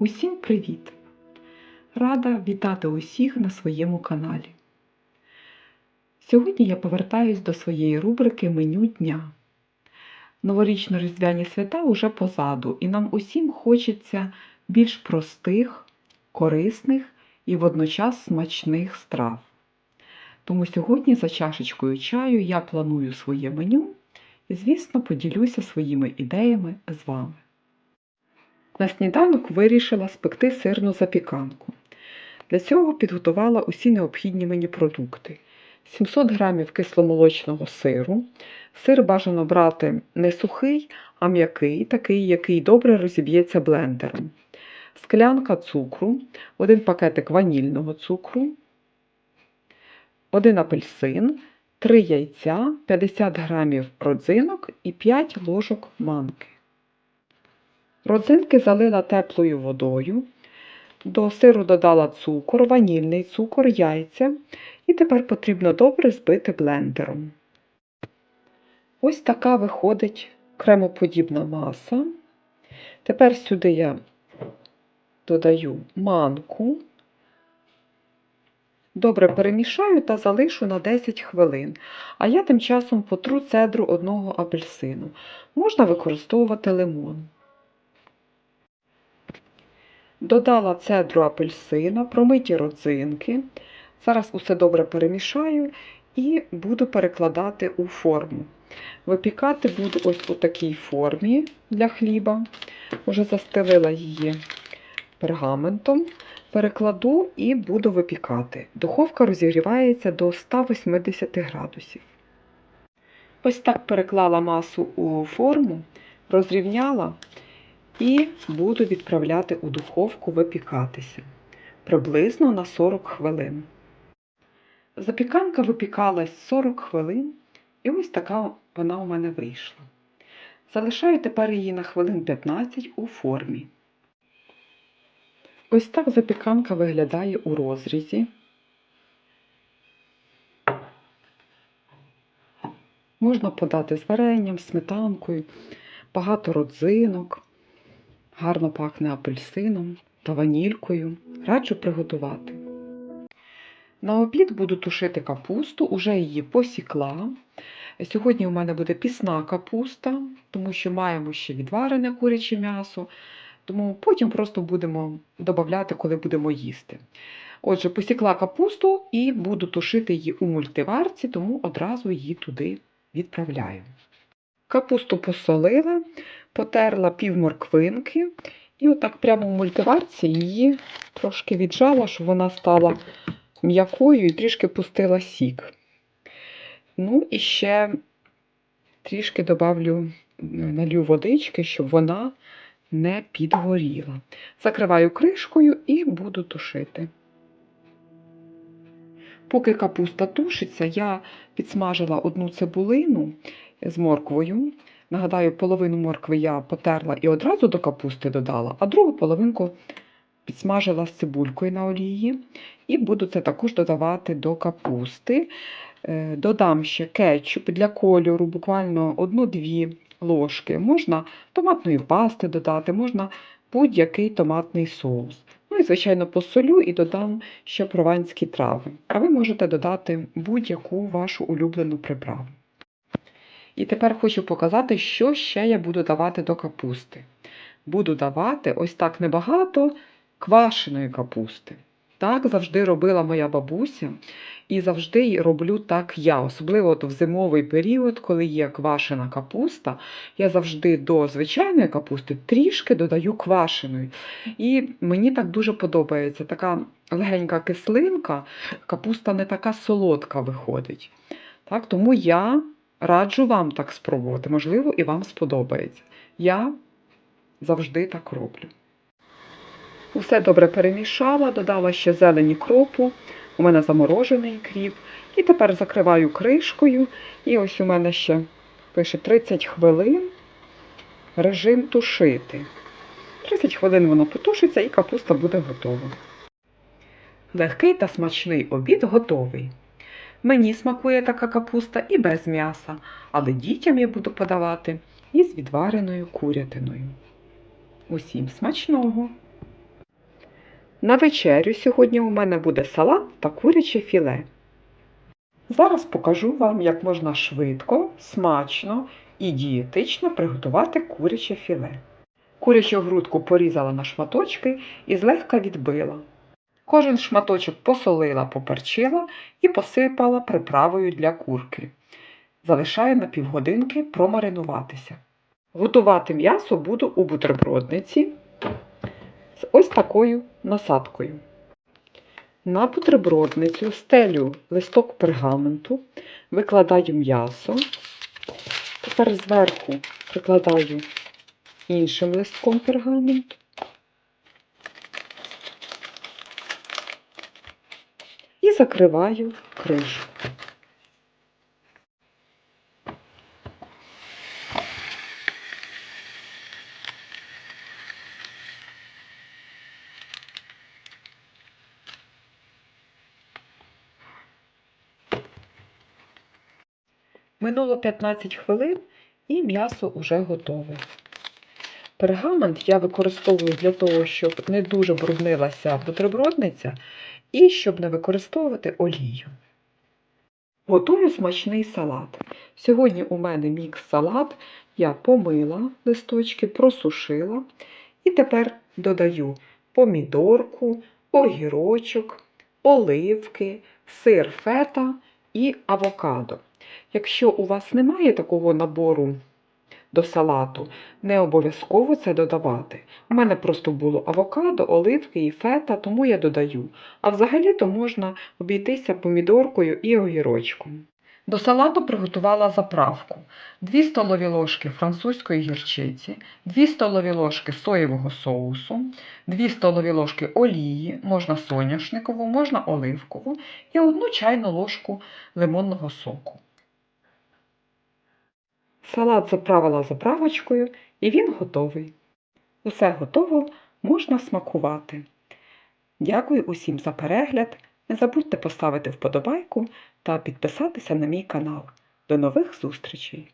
Усім привіт! Рада вітати усіх на своєму каналі. Сьогодні я повертаюсь до своєї рубрики Меню дня. Новорічно-різдвяні свята уже позаду, і нам усім хочеться більш простих, корисних і водночас смачних страв. Тому сьогодні за чашечкою чаю я планую своє меню і, звісно, поділюся своїми ідеями з вами. На сніданок вирішила спекти сирну запіканку. Для цього підготувала усі необхідні мені продукти. 700 г кисломолочного сиру. Сир бажано брати не сухий, а м'який, такий, який добре розіб'ється блендером. Склянка цукру, один пакетик ванільного цукру, один апельсин, 3 яйця, 50 г родзинок і 5 ложок манки. Родзинки залила теплою водою. До сиру додала цукор, ванільний цукор, яйця. І тепер потрібно добре збити блендером. Ось така виходить кремоподібна маса. Тепер сюди я додаю манку. Добре перемішаю та залишу на 10 хвилин. А я тим часом потру цедру одного апельсину. Можна використовувати лимон. Додала цедру апельсина, промиті родзинки. Зараз усе добре перемішаю і буду перекладати у форму. Випікати буду ось у такій формі для хліба. Уже застелила її пергаментом. Перекладу і буду випікати. Духовка розігрівається до 180 градусів. Ось так переклала масу у форму, розрівняла і буду відправляти у духовку випікатися приблизно на 40 хвилин. Запіканка випікалась 40 хвилин, і ось така вона у мене вийшла. Залишаю тепер її на хвилин 15 у формі. Ось так запіканка виглядає у розрізі. Можна подати з варенням, сметанкою, багато родзинок, гарно пахне апельсином та ванількою. Раджу приготувати. На обід буду тушити капусту, уже її посікла. Сьогодні у мене буде пісна капуста, тому що маємо ще відварене куряче м'ясо, тому потім просто будемо додати, коли будемо їсти. Отже, посікла капусту і буду тушити її у мультиварці, тому одразу її туди відправляю. Капусту посолила, потерла пів морквинки, і отак прямо в мультиварці її трошки віджала, щоб вона стала м'якою і трішки пустила сік. Ну і ще трішки добавлю налью водички, щоб вона не підгоріла. Закриваю кришкою і буду тушити. Поки капуста тушиться, я підсмажила одну цибулину з морквою. Нагадаю, половину моркви я потерла і одразу до капусти додала, а другу половинку підсмажила з цибулькою на олії. І буду це також додавати до капусти. Е, Додам ще кетчуп для кольору, буквально 1-2 ложки. Можна томатної пасти додати, можна будь-який томатний соус. Ну і, звичайно, посолю і додам ще прованські трави. А ви можете додати будь-яку вашу улюблену приправу. І тепер хочу показати, що ще я буду давати до капусти. Буду давати ось так небагато квашеної капусти. Так завжди робила моя бабуся, і завжди роблю так я. Особливо от в зимовий період, коли є квашена капуста, я завжди до звичайної капусти трішки додаю квашеної. І мені так дуже подобається. Така легенька кислинка, капуста не така солодка виходить. Так, Тому я раджу вам так спробувати, можливо, і вам сподобається. Я завжди так роблю. Усе добре перемішала, додала ще зелені кропу, у мене заморожений кріп. І тепер закриваю кришкою. І ось у мене ще пише 30 хвилин режим тушити. 30 хвилин воно потушиться і капуста буде готова. Легкий та смачний обід готовий. Мені смакує така капуста і без м'яса, але дітям я буду подавати із відвареною курятиною. Усім смачного! На вечерю сьогодні у мене буде салат та куряче філе. Зараз покажу вам, як можна швидко, смачно і дієтично приготувати куряче філе. Курячу грудку порізала на шматочки і злегка відбила. Кожен шматочок посолила, поперчила і посипала приправою для курки. Залишаю на півгодинки промаринуватися. Готувати м'ясо буду у бутербродниці з ось такою насадкою. На бутербродницю стелю листок пергаменту, викладаю м'ясо. Тепер зверху прикладаю іншим листком пергаменту. Закриваю кришку. Минуло 15 хвилин і м'ясо вже готове. Пергамент я використовую для того, щоб не дуже бруднилася бутербродниця і щоб не використовувати олію. Готую смачний салат. Сьогодні у мене мікс-салат. Я помила листочки, просушила і тепер додаю помідорку, огірочок, оливки, сир фета і авокадо. Якщо у вас немає такого набору до салату, не обов'язково це додавати. У мене просто було авокадо, оливки і фета, тому я додаю. А взагалі-то можна обійтися помідоркою і огірочком. До салату приготувала заправку: 2 столові ложки французької гірчиці, 2 столові ложки соєвого соусу, 2 столові ложки олії, можна соняшникову, можна оливкову і 1 чайну ложку лимонного соку. Салат заправила заправочкою і він готовий. Усе готово, можна смакувати. Дякую усім за перегляд. Не забудьте поставити вподобайку та підписатися на мій канал. До нових зустрічей!